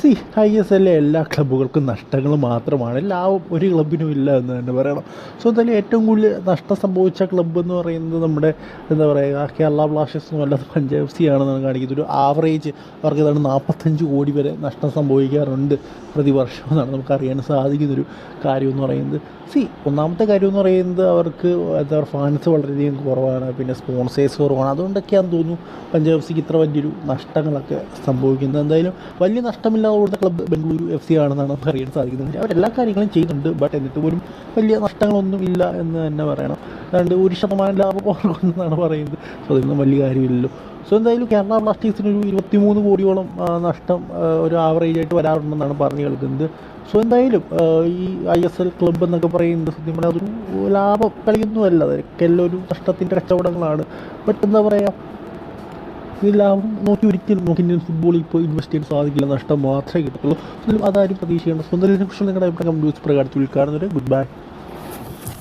C I S എല്ലിലെ എല്ലാ ക്ലബ്ബുകൾക്കും നഷ്ടങ്ങൾ മാത്രമാണ്. ലാഭം ഒരു ക്ലബിനും ഇല്ല എന്ന് തന്നെ പറയണം. സോ എന്തായാലും ഏറ്റവും കൂടുതൽ നഷ്ടം സംഭവിച്ച ക്ലബ്ബ് എന്ന് പറയുന്നത് നമ്മുടെ എന്താ പറയുക കേരള ബ്ലാസ്റ്റേഴ്സ് എന്ന് അല്ലാതെ പഞ്ചാബ് സി ആണെന്നാണ് കാണിക്കുന്നത്. ഒരു ആവറേജ് അവർക്ക് ഏതാണ്ട് നാൽപ്പത്തഞ്ച് കോടി വരെ നഷ്ടം സംഭവിക്കാറുണ്ട് പ്രതിവർഷം എന്നാണ് നമുക്ക് അറിയാൻ സാധിക്കുന്നൊരു കാര്യം എന്ന് പറയുന്നത്. സി ഒന്നാമത്തെ കാര്യം എന്ന് പറയുന്നത് അവർക്ക് എന്താ ഫാൻസ് വളരെയധികം കുറവാണ്. പിന്നെ സ്പോൺസേഴ്സ് കുറവാണ്. അതുകൊണ്ടൊക്കെയാണെന്ന് തോന്നുന്നു പഞ്ചാബ് സിക്ക് ഇത്ര വലിയൊരു നഷ്ടങ്ങളൊക്കെ സംഭവിക്കുന്നത്. എന്തായാലും വലിയ നഷ്ടമില്ലാതെ കൊടുത്ത ക്ലബ്ബ് ബംഗളൂരു എഫ് സി ആണെന്നാണ് നമുക്ക് അറിയാൻ സാധിക്കുന്നത്. അവരെല്ലാ കാര്യങ്ങളും ചെയ്യുന്നുണ്ട്. ബട്ട് എന്നിട്ട് പോലും വലിയ നഷ്ടങ്ങളൊന്നും ഇല്ല എന്ന് തന്നെ പറയണം. അതുകൊണ്ട് ഒരു ശതമാനം ലാഭം ഓർക്കുമെന്നാണ് പറയുന്നത്. സോ അതൊന്നും വലിയ കാര്യമില്ലല്ലോ. സോ എന്തായാലും കേരള ബ്ലാസ്റ്റേഴ്സിന് ഒരു ഇരുപത്തിമൂന്ന് കോടിയോളം നഷ്ടം ഒരു ആവറേജ് ആയിട്ട് വരാറുണ്ടെന്നാണ് പറഞ്ഞു കേൾക്കുന്നത്. സോ എന്തായാലും ഈ ഐ എസ് എൽ ക്ലബ്ബ് എന്നൊക്കെ പറയുന്നത് സത്യം പറഞ്ഞാൽ അതൊരു ലാഭം കളിയൊന്നുമല്ല. അതൊക്കെ എല്ലാം ഒരു നഷ്ടത്തിന്റെ കച്ചവടങ്ങളാണ്. ബട്ട് എന്താ പറയുക ലാഭം നോക്കി ഒരിക്കലും നമുക്ക് ഇന്ത്യൻ ഫുട്ബോളിൽ ഇപ്പോൾ ഇൻവെസ്റ്റ് ചെയ്യാൻ സാധിക്കില്ല നഷ്ടം മാത്രമേ കിട്ടത്തുള്ളൂ. അതാരും പ്രതീക്ഷിക്കേണ്ട. സ്വന്തം ഇതിനെക്കുറിച്ച് നിങ്ങളുടെ അഭിപ്രായം കമ്പ്യൂസ് പ്രകാരത്തിൽ കാണുന്നത് ഗുഡ് ബൈ